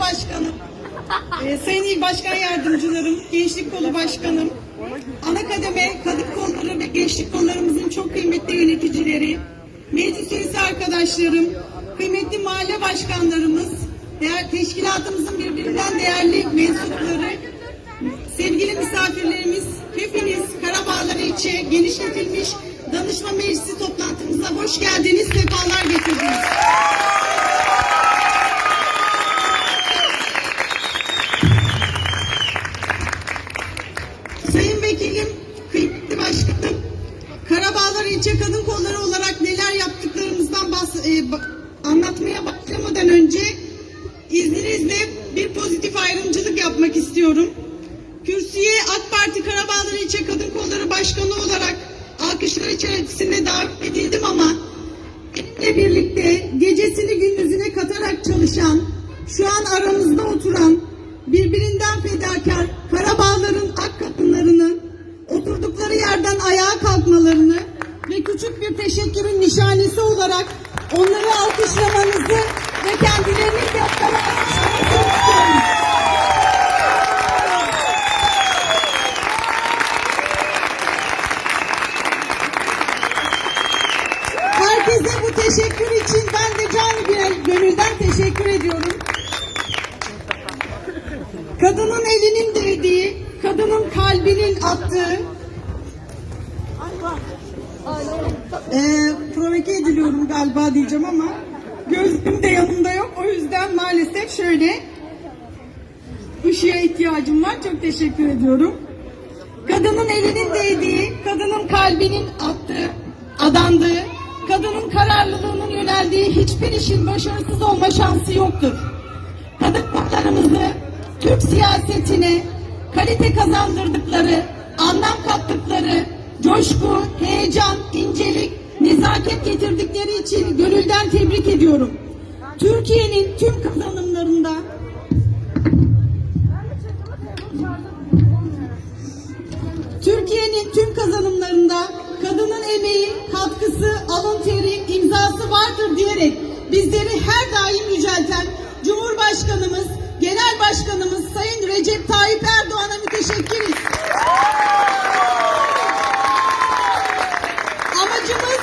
Başkanım, e, Sayın İl Başkan Yardımcılarım, Gençlik Kolu Başkanım, ana kademe kadın kolları ve gençlik kollarımızın çok kıymetli yöneticileri, meclis üyesi arkadaşlarım, kıymetli mahalle başkanlarımız, değer, teşkilatımızın birbirinden değerli mensupları, sevgili misafirlerimiz, hepiniz Karabağlar İlçe genişletilmiş danışma meclisi toplantımıza hoş geldiniz, sefalar getirdiniz. İlçe Kadın Kolları olarak neler yaptıklarımızdan bahs- e, anlatmaya başlamadan önce izninizle bir pozitif ayrımcılık yapmak istiyorum. Kürsüye AK Parti Karabağlar İlçe Kadın Kolları Başkanı olarak alkışlar içerisinde davet edildim ama benimle birlikte gecesini gündüzüne katarak çalışan, şu an aramızda oturan, birbirinden fedakar kendilerini istiyorum. Herkese bu teşekkür için ben de canı gönülden teşekkür ediyorum. Kadının elinin değdiği, kadının kalbinin attığı ee, provoke ediliyorum galiba diyeceğim ama gözlüğüm de yanımda yok. O yüzden maalesef şöyle ışığa ihtiyacım var. Çok teşekkür ediyorum. Kadının elinin değdiği, kadının kalbinin attığı, adandığı, kadının kararlılığının yöneldiği hiçbir işin başarısız olma şansı yoktur. Kadın kollarımızı Türk siyasetine kalite kazandırdıkları, anlam kattıkları, coşku, heyecan, incelik, nezaket getirdikleri için gönülden tebrik ediyorum. Türkiye'nin tüm kazanımlarında Türkiye'nin tüm kazanımlarında kadının emeği, katkısı, alın teri, imzası vardır diyerek bizleri her daim yücelten Cumhurbaşkanımız, Genel Başkanımız Sayın Recep Tayyip müteşekkiriz.